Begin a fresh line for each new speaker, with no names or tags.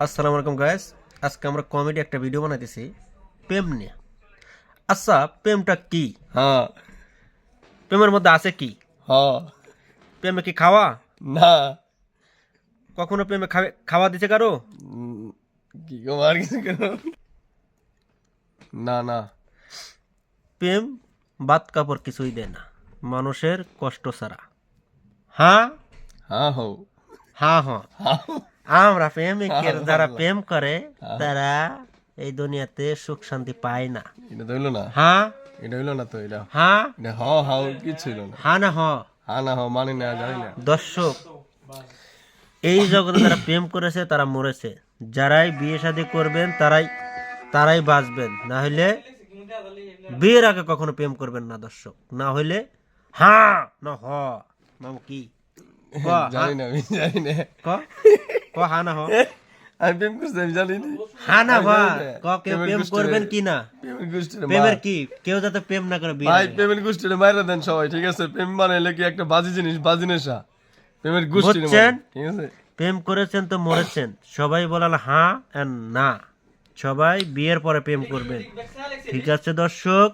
আসসালামু আলাইকুম গাইস আজকে আমরা কমেডি একটা ভিডিও বানাইতেছি প্রেম নিয়ে। আচ্ছা প্রেমটা কি?
হ্যাঁ।
প্রেমের মধ্যে আছে কি?
হ্যাঁ।
প্রেমে কি খাওয়া?
না।
কখনো প্রেমে খাওয়া দিছে
কারও? কি কিছু না না।
প্রেম বাদ কাপড় কিছুই দেয় না। মানুষের কষ্ট ছাড়া। হ্যাঁ?
হ্যাঁ হো।
হ্যাঁ হ্যাঁ।
হ্যাঁ।
আমরা প্রেমিকের যারা প্রেম করে তারা এই দুনিয়াতে সুখ শান্তি পায় না।
এটা হইল না?
হ্যাঁ।
এটা হইল না তো এটা?
হ্যাঁ।
এটা হ হাও কিছু হইল না?
হ্যাঁ না হ
হ্যাঁ না হ মানে না জানি না।
দর্শক এই জগতে যারা প্রেম করেছে তারা মরেছে। যারাই বিয়ে শাদী করবেন তারাই তারাই বাঁচবেন। না হলে বিয়ের আগে কখনো প্রেম করবেন না দর্শক। না হইলে হ্যাঁ না হ নাম কি ক,
জানি না আমি জানি না।
ক? ক হা। না হ
আমি প্রেম করছি আমি জানি না
হা। না ভা ক কেউ প্রেম করবেন কি না?
প্রেমের
কি? কেউ যাতে প্রেম না করে বিয়ে
ভাই প্রেমের মাইরা দেন সবাই ঠিক আছে? প্রেম বানাইলে কি একটা বাজি জিনিস? বাজি নেশা। প্রেমের ঠিক আছে?
প্রেম করেছেন তো মরেছেন। সবাই বলাল হ্যাঁ না। সবাই বিয়ের পরে প্রেম করবেন। ঠিক আছে দর্শক?